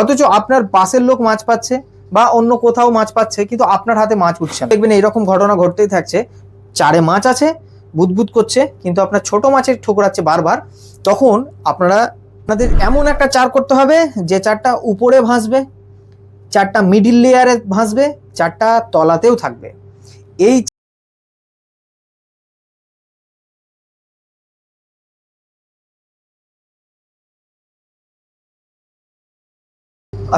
অথচ আপনার পাশের লোক মাছ পাচ্ছে বা অন্য কোথাও মাছ পাচ্ছে, কিন্তু আপনার হাতে মাছ উঠছে না। দেখবেন এইরকম ঘটনা ঘটতেই থাকছে। চারে মাছ আছে, বুদবুদ করছে, কিন্তু আপনার ছোট মাছের ঠোকরাচ্ছে বারবার। তখন আপনারা, আপনাদের এমন একটা চার করতে হবে যে চারটা উপরে ভাসবে, চারটা মিডিল লেয়ারে ভাসবে, চারটা তলাতেও থাকবে। এই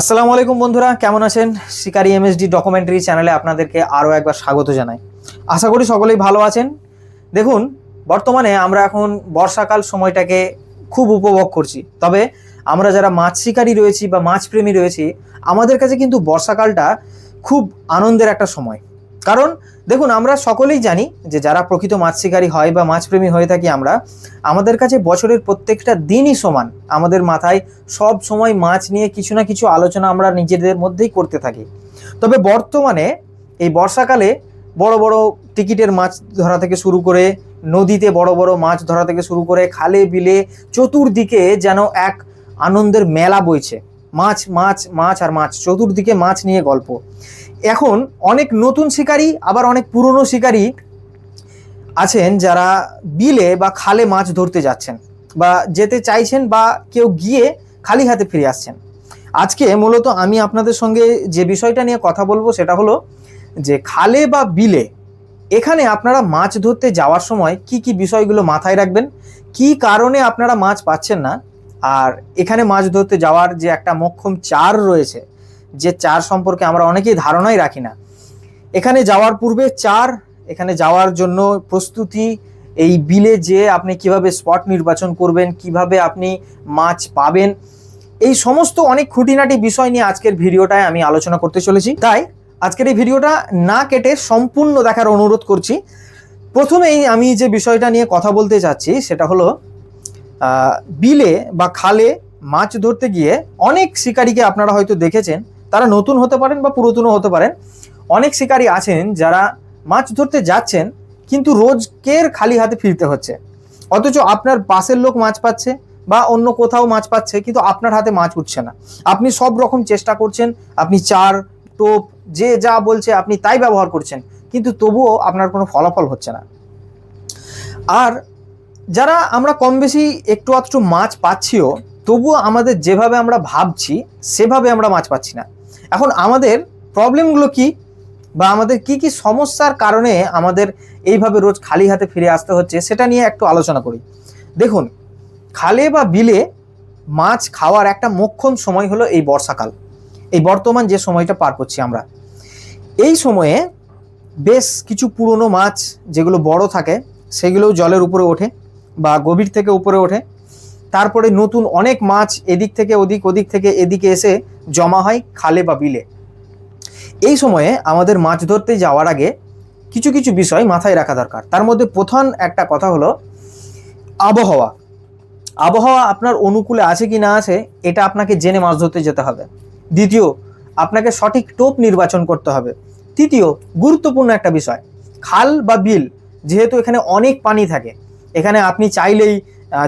আসসালামু আলাইকুম বন্ধুরা, কেমন আছেন? শিকারি এমএসডি ডকুমেন্টারি চ্যানেলে আপনাদেরকে আরও একবার স্বাগত জানাই। আশা করি সকলেই ভালো আছেন। দেখুন, বর্তমানে আমরা এখন বর্ষাকাল সময়টাকে খুব উপভোগ করছি। তবে আমরা যারা মাছ শিকারি রয়েছি বা মাছ প্রেমী রয়েছি, আমাদের কাছে কিন্তু বর্ষাকালটা খুব আনন্দের একটা সময়। কারণ দেখুন, আমরা সকলেই জানি যে যারা প্রকৃত মাছ শিকারী হয় বা মাছ প্রেমী হয়ে থাকি আমরা, আমাদের কাছে বছরের প্রত্যেকটা দিনই সমান। আমাদের মাথায় সব সময় মাছ নিয়ে কিছু না কিছু আলোচনা আমরা নিজেদের মধ্যেই করতে থাকি। তবে বর্তমানে এই বর্ষাকালে বড় বড় টিকিটের মাছ ধরা থেকে শুরু করে, নদীতে বড় বড় মাছ ধরা থেকে শুরু করে, খালে বিলে চতুর্দিকে যেন এক আনন্দের মেলা বইছে। মাছ মাছ মাছ আর মাছ, চতুর্দিকে মাছ নিয়ে গল্প। এখন অনেক নতুন শিকারী, আবার অনেক পুরনো শিকারী আছেন যারা বিলে বা খালে মাছ ধরতে যাচ্ছেন বা যেতে চাইছেন বা কেউ গিয়ে খালি হাতে ফিরে আসছেন। আজকে মূলত আমি আপনাদের সঙ্গে যে বিষয়টা নিয়ে কথা বলব সেটা হলো যে খালে বা বিলে এখানে আপনারা মাছ ধরতে যাওয়ার সময় কি কি বিষয়গুলো মাথায় রাখবেন? কি কারণে আপনারা মাছ পাচ্ছেন না? আর এখানে মাছ ধরতে যাওয়ার যে একটা মক্ষম চার রয়েছে, যে চার সম্পর্কে আমরা অনেকেই ধারণাই রাখি না। এখানে যাওয়ার পূর্বে চার, এখানে যাওয়ার জন্য প্রস্তুতি, এই বিলে যে আপনি কীভাবে স্পট নির্বাচন করবেন, কীভাবে আপনি মাছ পাবেন, এই সমস্ত অনেক খুঁটিনাটি বিষয় নিয়ে আজকের ভিডিওটায় আমি আলোচনা করতে চলেছি। তাই আজকের এই ভিডিওটা না কেটে সম্পূর্ণ দেখার অনুরোধ করছি। প্রথমেই আমি যে বিষয়টা নিয়ে কথা বলতে চাচ্ছি, সেটা হলো বিলে বা খালে মাছ ধরতে গিয়ে অনেক শিকারীকে আপনারা হয়তো দেখেছেন। তারা নতুন হতে পারেন বা পুরাতনও হতে পারেন। অনেক শিকারী আছেন যারা মাছ ধরতে যাচ্ছেন, কিন্তু রোজকের খালি হাতে ফিরতে হচ্ছে। অথচ আপনার পাশের লোক মাছ পাচ্ছে বা অন্য কোথাও মাছ পাচ্ছে, কিন্তু আপনার হাতে মাছ উঠছে না। আপনি সব রকম চেষ্টা করছেন, আপনি চার, টোপ, যে যা বলছে আপনি তাই ব্যবহার করছেন, কিন্তু তবুও আপনার কোনো ফলাফল হচ্ছে না। আর যারা আমরা কম বেশি একটু আধটু মাছ পাচ্ছিও, তবুও আমাদের যেভাবে আমরা ভাবছি, সেভাবে আমরা মাছ পাচ্ছি না। এখন আমাদের প্রবলেমগুলো কি বা আমাদের কি কি সমস্যার কারণে আমাদের এইভাবে রোজ খালি হাতে ফিরে আসতে হচ্ছে, সেটা নিয়ে একটু আলোচনা করি। দেখুন, খালে বা বিলে মাছ খাওয়ার একটা মোক্ষম সময় হলো এই বর্ষাকাল। এই বর্তমান যে সময়টা পার করছি আমরা। এই সময়ে বেশ কিছু পুরনো মাছ যেগুলো বড় থাকে, সেগুলোও জলের উপরে ওঠে। বা গভীর থেকে উপরে ওঠে। তারপরে নতুন অনেক মাছ এদিক থেকে ওদিক ওদিক থেকে এদিকে এসে জমা হয় খালে বা বিলে। এই সময়ে আমাদের মাছ ধরতে যাওয়ার আগে কিছু কিছু বিষয় মাথায় রাখা দরকার। তার মধ্যে প্রধান একটা কথা হলো আবহাওয়া। আবহাওয়া আপনার অনুকূলে আছে কি না আছে, এটা আপনাকে জেনে মাছ ধরতে যেতে হবে। দ্বিতীয়, আপনাকে সঠিক টোপ নির্বাচন করতে হবে। তৃতীয়, গুরুত্বপূর্ণ একটা বিষয়, খাল বা বিল, যেহেতু এখানে অনেক পানি থাকে এখানে আপনি চাইলেই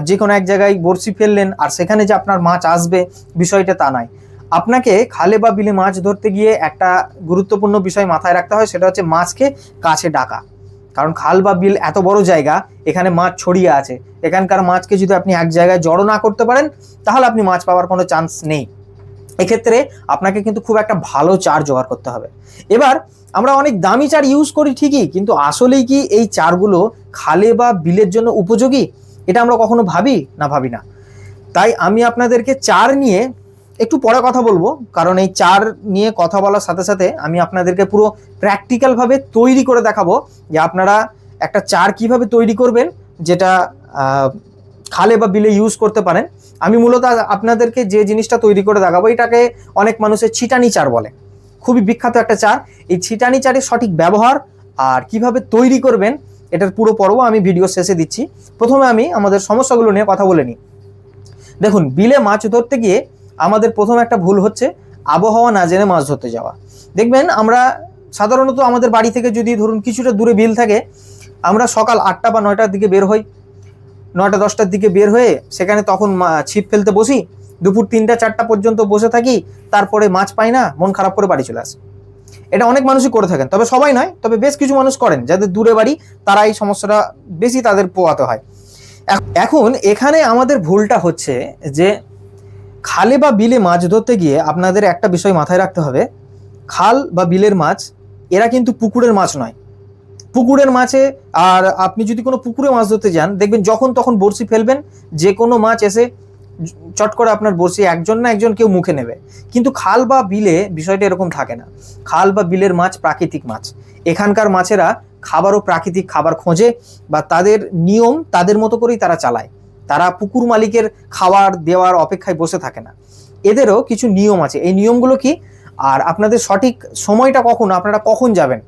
যে কোনো এক জায়গায় বড়শি ফেললেন আর সেখানে যে আপনার মাছ আসবে বিষয়টা তা নয়। আপনাকে খালে বা বিলে মাছ ধরতে গিয়ে একটা গুরুত্বপূর্ণ বিষয় মাথায় রাখতে হয়, সেটা হচ্ছে মাছকে কাছে ডাকা। কারণ খাল বা বিল এত বড় জায়গা, এখানে মাছ ছড়িয়ে আছে। এখানকার মাছকে যদি আপনি এক জায়গায় জড়ো না করতে পারেন, তাহলে আপনি মাছ পাওয়ার কোনো চান্স নেই। এক্ষেত্রে আপনাকে কিন্তু খুব একটা ভালো চার জোগাড় করতে হবে। এবার আমরা অনেক দামি চার ইউজ করি ঠিকই, কিন্তু আসলেই কি এই চারগুলো খালে বা বিলের জন্য উপযোগী? এটা আমরা কখনো ভাবি না ভাবি না। তাই আমি আপনাদেরকে চার নিয়ে একটু পরে কথা বলব, কারণ এই চার নিয়ে কথা বলার সাথে সাথে আমি আপনাদেরকে পুরো প্র্যাকটিক্যালভাবে তৈরি করে দেখাবো যে আপনারা একটা চার কীভাবে তৈরি করবেন, যেটা খালে বা বিলে ইউজ করতে পারেন। আমি মূলত আপনাদেরকে যে জিনিসটা তৈরি করে দেখাবো, এটাকে অনেক মানুষের ছিটানি চার বলে। খুবই বিখ্যাত একটা চার। এই ছিটানি চারের সঠিক ব্যবহার আর কীভাবে তৈরি করবেন, এটার পুরো পর্ব আমি ভিডিও শেষে দিচ্ছি। প্রথমে আমি আমাদের সমস্যাগুলো নিয়ে কথা বলে নিই। দেখুন, বিলে মাছ ধরতে গিয়ে আমাদের প্রথম একটা ভুল হচ্ছে, আবহাওয়া না জেনে মাছ ধরতে যাওয়া। দেখবেন, আমরা সাধারণত আমাদের বাড়ি থেকে যদি ধরুন কিছুটা দূরে বিল থাকে, আমরা সকাল আটটা বা নয়টার দিকে বের হই। নয়টা দশটার দিকে বের হয়ে সেখানে তখন ছিপ ফেলতে বসি, দুপুর তিনটা চারটা পর্যন্ত বসে থাকি, তারপরে মাছ পাই না, মন খারাপ করে বাড়ি চলে আসে। এটা অনেক মানুষই করে থাকেন, তবে সবাই নয়, তবে বেশ কিছু মানুষ করেন, যাদের দূরে বাড়ি তারা এই সমস্যাটা বেশি তাদের পোয়াতে হয়। এখন এখানে আমাদের ভুলটা হচ্ছে যে, খালে বা বিলে মাছ ধরতে গিয়ে আপনাদের একটা বিষয় মাথায় রাখতে হবে, খাল বা বিলের মাছ, এরা কিন্তু পুকুরের মাছ নয়। পুকুরের মাছে, আর আপনি যদি কোনো পুকুরে মাছ ধরতে যান, দেখবেন যখন তখন বড়শি ফেলবেন যে কোনো মাছ এসে চট করে আপনার বড়শি একজন না একজন কেউ মুখে নেবে। কিন্তু খাল বা বিলে বিষয়টা এরকম থাকে না। খাল বা বিলের মাছ প্রাকৃতিক মাছ। এখানকার মাছেরা খাবারও প্রাকৃতিক খাবার খোঁজে বা তাদের নিয়ম তাদের মতো করেই তারা চালায়। তারা পুকুর মালিকের খাবার দেওয়ার অপেক্ষায় বসে থাকে না। এদেরও কিছু নিয়ম আছে। এই নিয়মগুলো কি? আর আপনাদের সঠিক সময়টা কখন? আপনারা কখন যাবেন?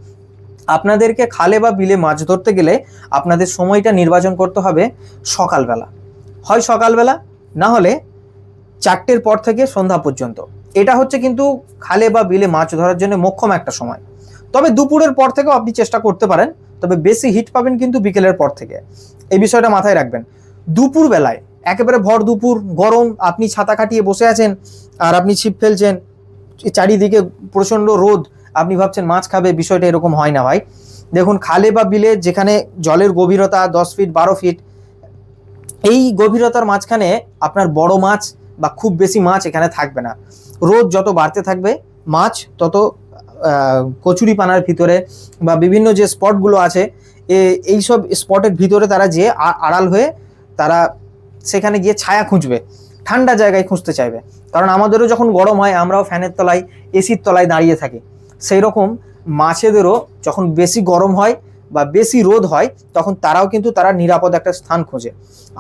আপনাদেরকে খালে বা বিলে মাছ ধরতে গেলে আপনাদের সময়টা নির্বাচন করতে হবে সকালবেলা। হয় সকালবেলা, না হলে চারটের পর থেকে সন্ধ্যা পর্যন্ত। এটা হচ্ছে কিন্তু খালে বা বিলে মাছ ধরার জন্য মোক্ষম একটা সময়। তবে দুপুরের পর থেকেও আপনি চেষ্টা করতে পারেন, তবে বেশি হিট পাবেন কিন্তু বিকেলের পর থেকে। এই বিষয়টা মাথায় রাখবেন। দুপুর বেলায় একেবারে ভর দুপুর, গরম, আপনি ছাতা কাটিয়ে বসে আছেন, আর আপনি ছিপ ফেলছেন, চারিদিকে প্রচণ্ড রোদ আপনি ভাবছেন মাছ খাবে বিষয়টা এরকম হয় না ভাই। দেখুন খালে বা বিলে যেখানে জলের গভীরতা দশ ফিট বারো ফিট এই গভীরতার মাঝখানে আপনার বড় মাছ বা খুব বেশি মাছ এখানে থাকবে না। রোদ যত বাড়তে থাকবে মাছ তত আহ, কচুরিপানার ভিতরে বা বিভিন্ন যে স্পটগুলো আছে এ- এইসব স্পটের ভিতরে তারা যে আড়াল হয়ে তারা সেখানে গিয়ে ছায়া খুঁজবে ঠান্ডা জায়গায় খুঁজতে চাইবে। কারণ আমাদেরও যখন গরম হয় আমরাও ফ্যানের তলায় এসির তলায় দাঁড়িয়ে থাকি। সেই রকম মাছেদেরও যখন বেশি গরম হয় বা বেশি রোদ হয়, তখন তারাও কিন্তু তারা নিরাপদ একটা স্থান খোঁজে।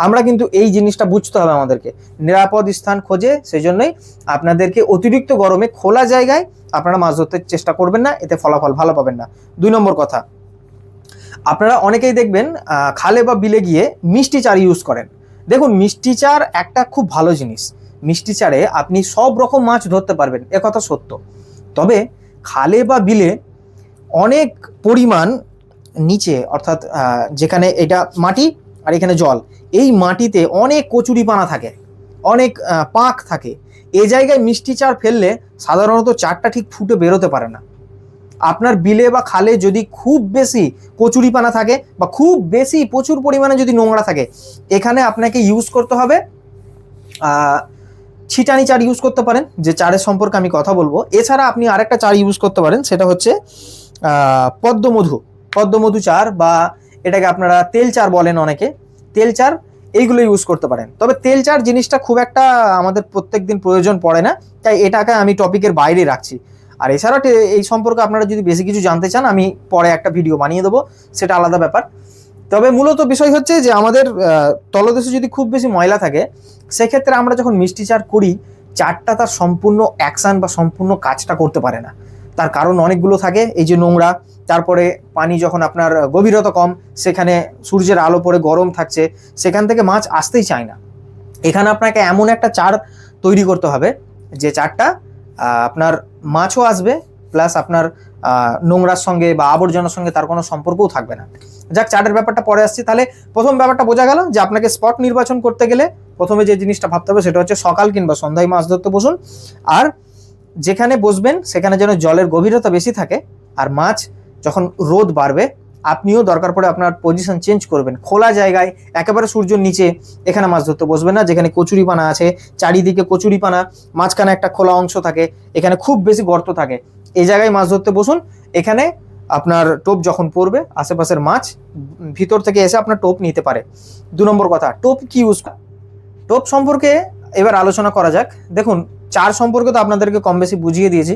আমরা কিন্তু এই জিনিসটা বুঝতে হবে আমাদেরকে। নিরাপদ স্থান খোঁজে সেই জন্যই আপনাদেরকে অতিরিক্ত গরমে খোলা জায়গায় আপনারা মাছ ধরতে চেষ্টা করবেন না, এতে ফলাফল ভালো পাবেন না। দুই নম্বর কথা, আপনারা অনেকেই দেখবেন খালে বা বিলে গিয়ে মিষ্টি চার ইউজ করেন। দেখুন, মিষ্টি চার একটা খুব ভালো জিনিস। মিষ্টি চারে আপনি সব রকম মাছ ধরতে পারবেন একথা সত্য। তবে খালে বা বিলে অনেক পরিমাণ নিচে, অর্থাৎ যেখানে এটা মাটি আর এখানে জল, এই মাটিতে অনেক কচুরিপানা থাকে, অনেক পাঁক থাকে। এ জায়গায় মিষ্টি চার ফেললে সাধারণত চারটা ঠিক ফুটে বেরোতে পারে না। আপনার বিলে বা খালে যদি খুব বেশি কচুরিপানা থাকে বা খুব বেশি প্রচুর পরিমাণে যদি নোংরা থাকে, এখানে আপনাকে ইউজ করতে হবে ছিটানি চার ইউজ করতে পারেন, যে চারের সম্পর্কে আমি কথা বলব। এছাড়া আপনি আরেকটা চার ইউজ করতে পারেন, সেটা হচ্ছে পদ্মমধু। পদ্মমধু চার বা এটাকে আপনারা তেল চার বলেন অনেকে। তেল চার, এইগুলো ইউজ করতে পারেন। তবে তেল চার জিনিসটা খুব একটা আমাদের প্রত্যেক দিন প্রয়োজন পড়ে না, তাই এটাকে আমি টপিকের বাইরে রাখছি। আর এছাড়া এই সম্পর্কে আপনারা যদি বেশি কিছু জানতে চান, আমি পরে একটা ভিডিও বানিয়ে দেবো, সেটা আলাদা ব্যাপার। তবে মূলত বিষয় হচ্ছে যে আমাদের তলদেশে যদি খুব বেশি ময়লা থাকে, সেক্ষেত্রে আমরা যখন মিষ্টি চার করি চারটা তার সম্পূর্ণ অ্যাকশন বা সম্পূর্ণ কাজটা করতে পারে না। তার কারণ অনেকগুলো থাকে, এই যে নোংরা, তারপরে পানি যখন আপনার গভীরতা কম, সেখানে সূর্যের আলো পড়ে, গরম থাকছে, সেখান থেকে মাছ আসতেই চায় না। এখানে আপনাকে এমন একটা চার তৈরি করতে হবে, যে চারটা আপনার মাছও আসবে, প্লাস আপনার নোংরার সঙ্গে বা আবর্জনার সঙ্গে তার কোনো সম্পর্কও থাকবে না। যাক, চার্টের ব্যাপারটা পরে আসছি। তাহলে প্রথম ব্যাপারটা বোঝা গেল যে আপনাকে স্পট নির্বাচন করতে গেলে প্রথমে যে জিনিসটা ভাবতে হবে সেটা হচ্ছে সকাল কিংবা সন্ধ্যায় মাছ ধরতে বসুন। আর যেখানে বসবেন, সেখানে যেন জলের গভীরতা বেশি থাকে আর মাছ যখন রোদ বাড়বে, আপনিও দরকার পড়ে আপনার পজিশন চেঞ্জ করবেন। খোলা জায়গায়, একেবারে সূর্যের নিচে এখানে মাছ ধরতে বসবেন না, যেখানে কচুরিপানা আছে, চারিদিকে কচুরিপানা, মাঝখানে একটা খোলা অংশ থাকে, এখানে খুব বেশি গর্ত থাকে। এই জায়গায় মাছ ধরতে বসুন, এখানে আপনার টোপ যখন পড়বে আশেপাশের মাছ ভিতর থেকে এসে আপনার টোপ নিতে পারে। দু নম্বর কথা, টোপ কি ইউজ টোপ সম্পর্কে এবার আলোচনা করা যাক। দেখুন, চার সম্পর্কে তো আপনাদেরকে কম বেশি বুঝিয়ে দিয়েছি।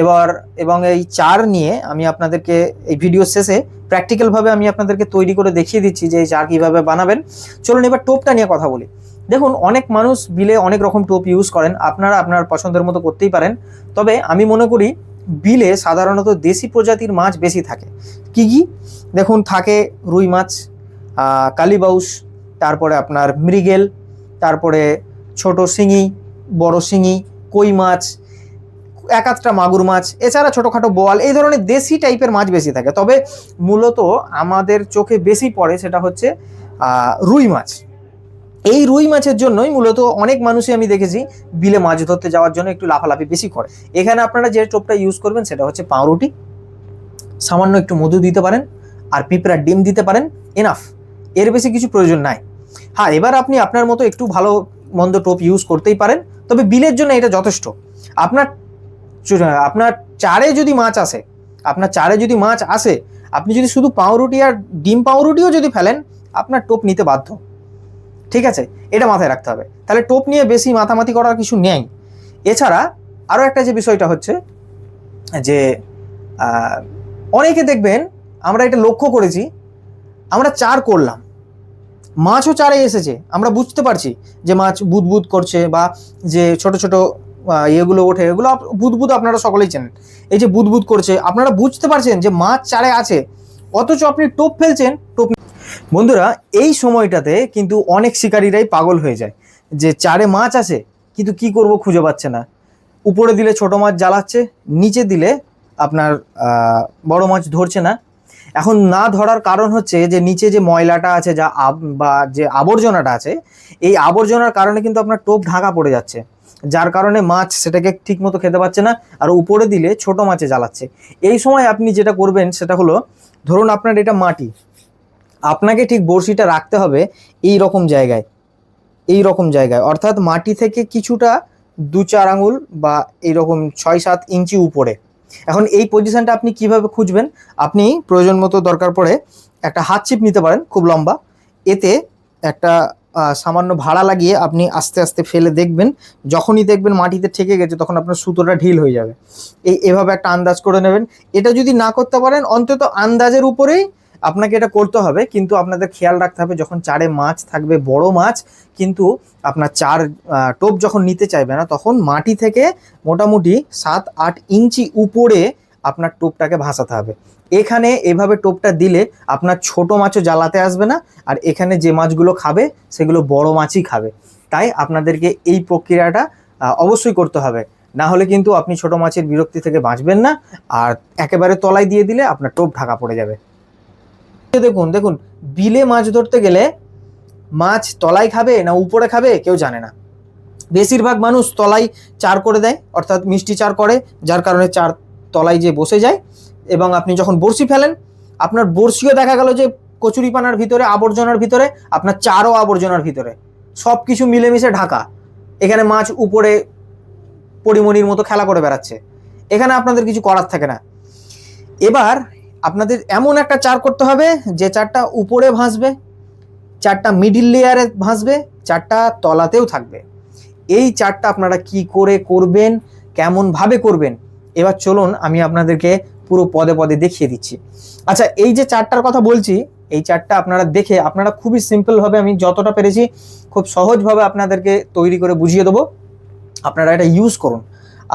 এবার, এবং এই চার নিয়ে আমি আপনাদেরকে এই ভিডিও শেষে প্র্যাকটিক্যালভাবে আমি আপনাদেরকে তৈরি করে দেখিয়ে দিচ্ছি যে এই চার কীভাবে বানাবেন। চলুন এবার টোপটা নিয়ে কথা বলি। দেখুন, অনেক মানুষ বিলে অনেক রকম টোপ ইউজ করেন। আপনারা আপনার পছন্দের মতো করতেই পারেন। তবে আমি মনে করি বিলে সাধারণত দেশি প্রজাতির মাছ বেশি থাকে। কি কি? দেখুন, থাকে রুই মাছ কালীবাউস তারপরে আপনার মৃগেল, তারপরে ছোট শিঙি, বড় শিঙি, কই মাছ, এক আধটা মাগুর মাছ, এছাড়া ছোটোখাটো বোয়াল, এই ধরনের দেশি টাইপের মাছ বেশি থাকে। তবে মূলত আমাদের চোখে বেশি পড়ে সেটা হচ্ছে রুই মাছ। এই রুই মাছের জন্যই মূলত অনেক মানুষই আমি দেখেছি বিলে মাছ ধরতে যাওয়ার জন্য একটু লাফালাফি বেশি করে। এখানে আপনারা যে টোপটা ইউজ করবেন সেটা হচ্ছে পাউরুটি। সামান্য একটু মধু দিতে পারেন আর পিঁপড়ার ডিম দিতে পারেন। এনাফ এর বেশি কিছু প্রয়োজন নাই। হ্যাঁ এবার আপনি আপনার মতো একটু ভালো মন্দ টোপ ইউজ করতেই পারেন। তবে বিলের জন্য এটা যথেষ্ট। আপনার আপনার চারে যদি মাছ আসে, আপনার চারে যদি মাছ আসে, আপনি যদি শুধু পাউরুটি আর ডিম পাউরুটিও যদি ফেলেন, আপনার টোপ নিতে বাধ্য। ঠিক আছে? এটা মাথায় রাখতে হবে। তাহলে টোপ নিয়ে বেশি মাথামাতি করার কিছু নেই। এছাড়া আরও একটা যে বিষয়টা হচ্ছে যে অনেকে দেখবেন আমরা এটা লক্ষ্য করেছি, আমরা চার করলাম। মাছও চারে এসেছে। আমরা বুঝতে পারছি যে মাছ বুদবুদ করছে বা যে ছোট ছোট ইয়েগুলো ওঠে, এগুলো বুদবুদ আপনারা সকলেই চেনেন। এই যে বুদবুদ করছে, আপনারা বুঝতে পারছেন যে মাছ চারে আছে। অথচ আপনি টোপ ফেলছেন, টোপ বন্ধুরা, এই সময়টাতে কিন্তু অনেক শিকারীরাই পাগল হয়ে যায়। যে চারে মাছ আছে, কিন্তু কি করব খুঁজে পাচ্ছে না। উপরে দিলে ছোট মাছ জ্বালাচ্ছে, নিচে দিলে আপনার বড় মাছ ধরছে না। এখন না ধরার কারণ হচ্ছে যে, নিচে যে ময়লাটা আছে, যা বা যে আবর্জনাটা আছে, এই আবর্জনার কারণে কিন্তু আপনার টোপ ঢাকা পড়ে যাচ্ছে। যার কারণে মাছ সেটাকে ঠিক মতো খেতে পাচ্ছে না, আর উপরে দিলে ছোট মাছে জ্বালাচ্ছে। এই সময় আপনি যেটা করবেন, সেটা হলো, ধরুন আপনার এটা মাটি আপনাকে ঠিক বড়শিটা রাখতে হবে এই রকম জায়গায়, এই রকম জায়গায়। অর্থাৎ মাটি থেকে কিছুটা দু চার আঙুল বা এইরকম ছয় সাত ইঞ্চি উপরে। এখন এই পজিশনটা আপনি কীভাবে খুঁজবেন? আপনি প্রয়োজন মতো দরকার পড়ে একটা হাত চিপ নিতে পারেন, খুব লম্বা। এতে একটা সামান্য ভাড়া লাগিয়ে আপনি আস্তে আস্তে ফেলে দেখবেন। যখনই দেখবেন মাটিতে ঠেকে গেছে, তখন আপনার সুতোটা ঢিল হয়ে যাবে। এই, এভাবে একটা আন্দাজ করে নেবেন। এটা যদি না করতে পারেন, অন্তত আন্দাজের উপরেই আপনাকে এটা করতে হবে, কিন্তু আপনাদের খেয়াল রাখতে হবে যখন চারে মাছ থাকবে, বড় মাছ, কিন্তু আপনার চার টোপ যখন নিতে চাইবে না, তখন মাটি থেকে মোটামুটি সাত, আট ইঞ্চি উপরে আপনার টোপটাকে ভাসাতে হবে। এখানে এভাবে টোপটা দিলে আপনার ছোট মাছও জ্বালাতে আসবে না, আর এখানে যে মাছগুলো খাবে, সেগুলো বড় মাছই খাবে। তাই আপনাদেরকে এই প্রক্রিয়াটা অবশ্যই করতে হবে। না হলে কিন্তু আপনি ছোট মাছের বিরক্তি থেকে বাঁচবেন না, আর একেবারে তলায় দিয়ে দিলে আপনার টোপ ঢাকা পড়ে যাবে। দেখুন দেখুন, বিলে মাছ ধরতে গেলে মাছ তলায় খাবে না উপরে খাবে কেউ জানে না। বেশিরভাগ মানুষ তলায় চার করে দেয়, অর্থাৎ মিষ্টি চার করে, যার কারণে চার তলায় যে বসে যায়। এবং আপনি যখন বড়শি ফেলেন, আপনার বড়শিও দেখা গেল যে কচুরিপানার ভিতরে, আবর্জনার ভিতরে, আপনার চারও আবর্জনার ভিতরে। সব কিছু মিলেমিশে ঢাকা। এখানে মাছ উপরে পরিমণির মতো খেলা করে বেড়াচ্ছে। এখানে আপনাদের কিছু করার থাকে না। এবার আপনাদের এমন একটা চার করতে হবে যে চারটা উপরে ভাসবে, চারটা মিডিল লেয়ারে ভাসবে, চারটা তলাতেও থাকবে। এই চারটা আপনারা কি করে করবেন কেমনভাবে করবেন, এবার চলুন আমি আপনাদেরকে পুরো পদে পদে দেখিয়ে দিচ্ছি। আচ্ছা এই যে চারটার কথা বলছি, এই চারটা আপনারা দেখে আপনারা খুবই সিম্পলভাবে আমি যতটা পেরেছি খুব সহজভাবে আপনাদেরকে তৈরি করে বুঝিয়ে দেবো। আপনারা এটা ইউজ করুন।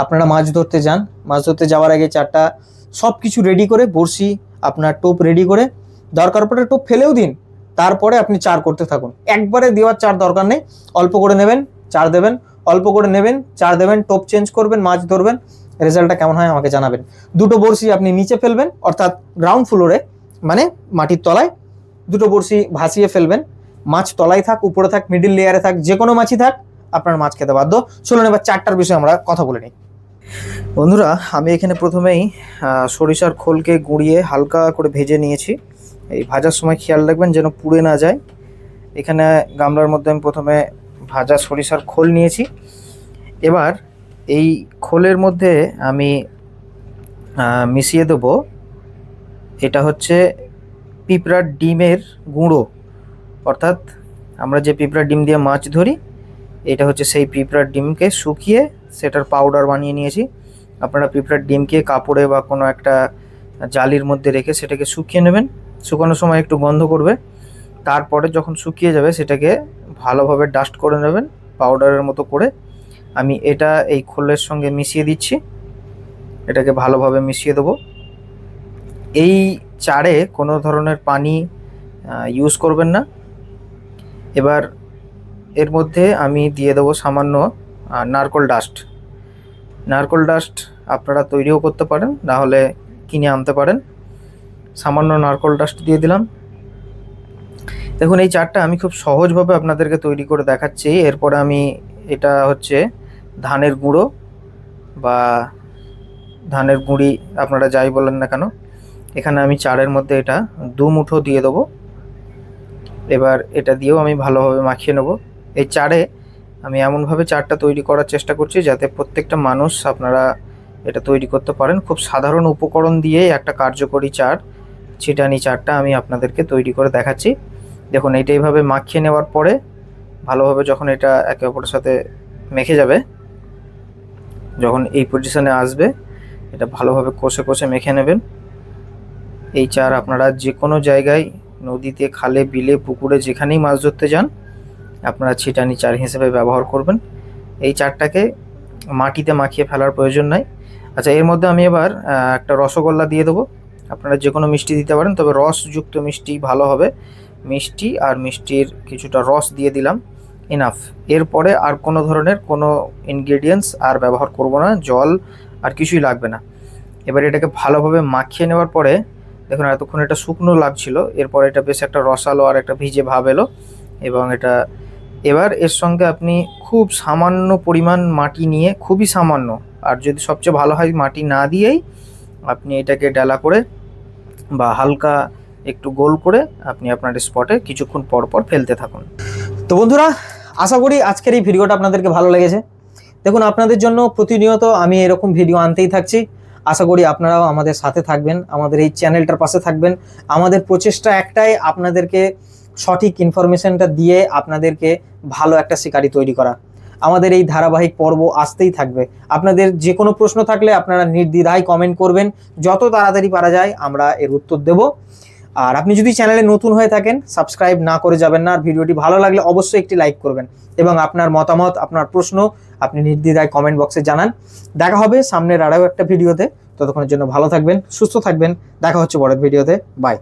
আপনারা মাছ ধরতে যান। মাছ ধরতে যাওয়ার আগে চারটা সব কিছু রেডি করে, বড়শি আপনার টোপ রেডি করে, দরকার পড়ে টোপ ফেলেও দিন, তারপরে আপনি চার করতে থাকুন। একবারে দেওয়ার চার দরকার নেই, অল্প করে নেবেন, চার দেবেন, অল্প করে নেবেন, চার দেবেন, টোপ চেঞ্জ করবেন, মাছ ধরবেন রেজাল্টটা কেমন হয় আমাকে জানাবেন। দুটো বড়শি আপনি নিচে ফেলবেন, অর্থাৎ গ্রাউন্ড ফ্লোরে মানে মাটির তলায়, দুটো বড়শি ভাসিয়ে ফেলবেন, মাছ তলায় থাক, উপরে থাক মিডিল লেয়ারে থাক যে কোনো মাছই থাক, আপনার মাছ খেতে বাধ্য। চলুন এবার চারটার বিষয়ে আমরা কথা বলে নিই। বন্ধুরা, আমি এখানে প্রথমেই সরিষার খোলকে গুঁড়িয়ে হালকা করে ভেজে নিয়েছি। এই ভাজার সময় খেয়াল রাখবেন যেন পুড়ে না যায়। এখানে গামলার মধ্যে আমি প্রথমে ভাজা সরিষার খোল নিয়েছি। এবার এই খোলের মধ্যে আমি মিশিয়ে দেবো। এটা হচ্ছে পিঁপড়ার ডিমের গুঁড়ো। অর্থাৎ আমরা যে পিঁপড়ার ডিম দিয়ে মাছ ধরি, এটা হচ্ছে সেই পিঁপড়ার ডিমকে শুকিয়ে সেটার পাউডার বানিয়ে নিয়েছি। আপনারা পিঁপড়ার ডিমকে কাপড়ে বা কোনো একটা জালির মধ্যে রেখে সেটাকে শুকিয়ে নেবেন। শুকানোর সময় একটু গন্ধ করবে। তারপরে যখন শুকিয়ে যাবে সেটাকে ভালোভাবে ডাস্ট করে নেবেন পাউডারের মতো করে। আমি এটা এই খোলের সঙ্গে মিশিয়ে দিচ্ছি। এটাকে ভালোভাবে মিশিয়ে দেবো। এই চারে কোনো ধরনের পানি ইউজ করবেন না। এবার এর মধ্যে আমি দিয়ে দেবো সামান্য আহ, নারকোল ডাস্ট। নারকোল ডাস্ট আপনারা তৈরিও করতে পারেন না হলে কিনে আনতে পারেন। সামান্য নারকোল ডাস্ট দিয়ে দিলাম। দেখুন এই চারটা আমি খুব সহজভাবে আপনাদেরকে তৈরি করে দেখাচ্ছি। এরপরে আমি এটা হচ্ছে ধানের গুঁড়ো বা ধানের গুঁড়ি আপনারা যাই বলেন না কেন। এখানে আমি চারের মধ্যে এটা দু মুঠো দিয়ে দেবো। এবার এটা দিয়েও আমি ভালোভাবে মাখিয়ে নেব। এই চারে আমি এমনভাবে চারটা তৈরি করার চেষ্টা করছি যাতে প্রত্যেকটা মানুষ আপনারা এটা তৈরি করতে পারেন। খুব সাধারণ উপকরণ দিয়ে একটা কার্যকরী চার, ছিটানি চারটা আমি আপনাদেরকে তৈরি করে দেখাচ্ছি। দেখুন, এইটা এইভাবে মাখিয়ে নেওয়ার পরে ভালোভাবে যখন এটা একে অপরের সাথে মেখে যাবে, যখন এই পজিশনে আসবে, এটা ভালোভাবে কষে কষে মেখে নেবেন। এই চার আপনারা যে কোনো জায়গায়, নদীতে, খালে, বিলে, পুকুরে যেখানেই মাছ ধরতে যান আপনারা ছিটানি চার হিসেবে ব্যবহার করবেন। এই চারটাকে মাটিতে মাখিয়ে ফেলার প্রয়োজন নাই। আচ্ছা এর মধ্যে আমি এবার একটা রসগোল্লা দিয়ে দেবো। আপনারা যে কোনো মিষ্টি দিতে পারেন, তবে রসযুক্ত মিষ্টি ভালো হবে। মিষ্টি আর মিষ্টির কিছুটা রস দিয়ে দিলাম। ইনাফ এরপরে আর কোনো ধরনের কোনো ইনগ্রেডিয়েন্টস আর ব্যবহার করব না। জল আর কিছুই লাগবে না। এবার এটাকে ভালোভাবে মাখিয়ে নেওয়ার পরে, দেখুন এতক্ষণ এটা শুকনো লাগছিল। এরপর এটা বেশ একটা রসালো আর একটা ভিজে ভাব এলো এবং এটা এবার এর সঙ্গে আপনি খুব সামান্য পরিমাণ মাটি নিয়ে, খুবই সামান্য, আর যদি সবচেয়ে ভালো হয় মাটি না দিয়েই আপনি এটাকে ডালা করে বা হালকা একটু গোল করে আপনি আপনার স্পটে কিছুক্ষণ পর পর ফেলতে থাকুন। তো বন্ধুরা, আশা করি আজকের এই ভিডিওটা আপনাদেরকে ভালো লেগেছে। দেখুন, আপনাদের জন্য প্রতিনিয়ত আমি এরকম ভিডিও আনতেই থাকছি। আশা করি আপনারাও আমাদের সাথে থাকবেন, আমাদের এই চ্যানেলটার পাশে থাকবেন। আমাদের প্রচেষ্টা একটাই, আপনাদেরকে সঠিক ইনফরমেশনটা দিয়ে আপনাদেরকে ভালো একটা শিকারি তৈরি করা। আমাদের এই ধারাবাহিক পর্ব আসতেই থাকবে। আপনাদের যে কোনো প্রশ্ন থাকলে আপনারা নির্দ্বিধায় কমেন্ট করবেন। যত তাড়াতাড়ি পারা যায়, আমরা এর উত্তর দেব। আর আপনি যদি চ্যানেলে নতুন হয়ে থাকেন সাবস্ক্রাইব না করে যাবেন না, আর ভিডিওটি ভালো লাগলে অবশ্যই একটি লাইক করবেন। এবং আপনার মতামত, আপনার প্রশ্ন, আপনি নির্দ্বিধায় কমেন্ট বক্সে জানান। দেখা হবে সামনের আরও একটা ভিডিওতে। ততক্ষণের জন্য ভালো থাকবেন, সুস্থ থাকবেন। দেখা হচ্ছে পরের ভিডিওতে। বাই